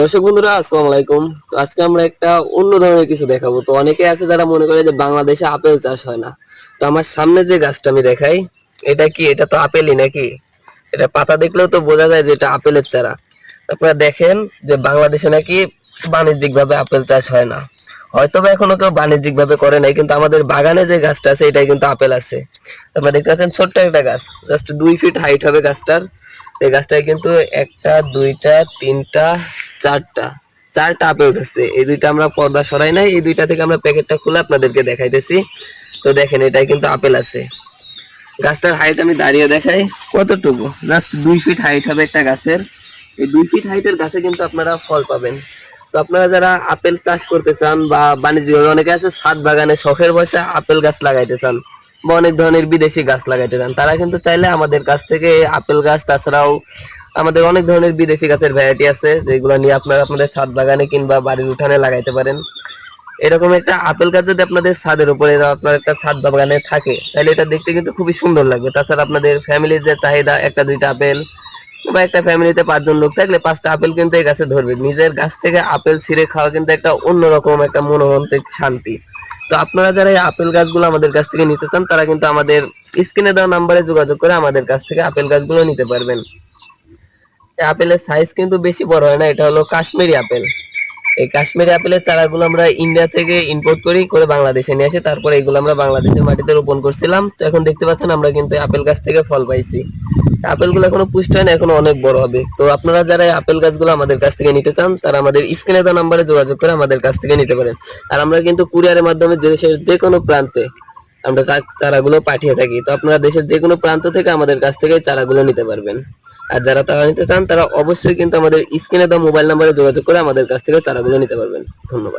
দর্শক বন্ধুরা, আসসালামু আলাইকুম। তো আজকে আমরা একটা অন্য ধরনের কিছু দেখাবো। তো অনেকে আছে যারা মনে করে যে বাংলাদেশে আপেল চাষ হয় না। তো আমার সামনে যে গাছটা আমি দেখাই, এটা কি? এটা তো আপেলই নাকি? এটা পাতা দেখলেও তো বোঝা যায় যে এটা আপেলের চারা। আপনারা দেখেন যে বাংলাদেশে নাকি বাণিজ্যিক ভাবে আপেল চাষ হয় না। হয়তো বা এখনও কেউ বাণিজ্যিক ভাবে করে নাই, কিন্তু আমাদের বাগানে যে গাছটা আছে, এটাই কিন্তু আপেল আছে। আপনারা দেখতে পাচ্ছেন ছোট্ট একটা গাছ। জাস্ট দুই ফিট হাইট হবে গাছটার। এই গাছটায় কিন্তু একটা, দুইটা, তিনটা চারটা চারটা আপেল উঠেছে এই দুইটা আমরা পর্দা সরাই নাই, এই দুইটা থেকে আমরা প্যাকেটটা খুলে আপনাদেরকে দেখাইতেছি। তো দেখেন, এটাই কিন্তু আপেল আছে। গাছটার হাইট আমি দাঁড়িয়ে দেখাই, কতটুকু? জাস্ট দুই ফিট হাইট হবে একটা গাছের। এই দুই ফিট হাইটের গাছে কিন্তু আপনারা ফল পাবেন। তো আপনারা যারা আপেল চাষ করতে চান বা বাণিজ্যিক অনেকে আছে ছাদ বাগানে শখের বসে আপেল গাছ লাগাইতে চান বা অনেক ধরনের বিদেশি গাছ লাগাইতে চান, তারা কিন্তু চাইলে আমাদের কাছ থেকে আপেল গাছ, তাছাড়াও আমাদের অনেক ধরনের বিদেশি গাছের ভ্যারাইটি আছে, যেগুলো নিয়ে আপনারা আপনাদের ছাদ বাগানে কিংবা বাড়ির উঠানে লাগাইতে পারেন। এরকম একটা আপেল গাছ যদি আপনাদের ছাদের উপরে আপনার একটা ছাদ বাগানে থাকে, তাহলে এটা দেখতে কিন্তু খুবই সুন্দর লাগবে। তাছাড়া আপনাদের ফ্যামিলির যে চাহিদা, একটা দুইটা আপেল বা একটা ফ্যামিলিতে পাঁচজন লোক থাকলে পাঁচটা আপেল কিন্তু এই গাছে ধরবে। নিজের গাছ থেকে আপেল ছিঁড়ে খাওয়া কিন্তু একটা অন্যরকম একটা মনোমন্ত্রিক শান্তি। তো আপনারা যারা এই আপেল গাছগুলো আমাদের কাছ থেকে নিতে চান, তারা কিন্তু আমাদের স্ক্রিনে দেওয়া নাম্বারে যোগাযোগ করে আমাদের কাছ থেকে আপেল গাছগুলো নিতে পারবেন। আপেলের সাইজ কিন্তু বেশি বড় হয় না, এটা হলো কাশ্মীরি আপেল এই কাশ্মীরি আপেলের চারাগুলো আমরা ইন্ডিয়া থেকে ইম্পোর্ট করি, করে বাংলাদেশে নিয়ে আসি, তারপরে এগুলো আমরা বাংলাদেশের মাটিতে রোপণ করছিলাম। তো এখন দেখতে পাচ্ছেন আমরা কিন্তু আপেল গাছ থেকে ফল পাইছি। আপেলগুলো এখনও পুষ্ট হয় না, এখনও অনেক বড় হবে। তো আপনারা যারা আপেল গাছগুলো আমাদের কাছ থেকে নিতে চান, তারা আমাদের স্ক্রিনে দেওয়া নাম্বারে যোগাযোগ করে আমাদের কাছ থেকে নিতে পারেন। আর আমরা কিন্তু কুরিয়ারের মাধ্যমে দেশের যে কোনো প্রান্তে আমরা চারাগুলো পাঠিয়ে থাকি। তো আপনারা দেশের যে কোনো প্রান্ত থেকে আমাদের কাছ থেকে চারাগুলো নিতে পারবেন। আর যারা তারা নিতে চান, তারা অবশ্যই কিন্তু আমাদের স্ক্রিনে দেওয়া মোবাইল নাম্বারে যোগাযোগ করে আমাদের কাছ থেকে চারাগুলো নিতে পারবেন। ধন্যবাদ।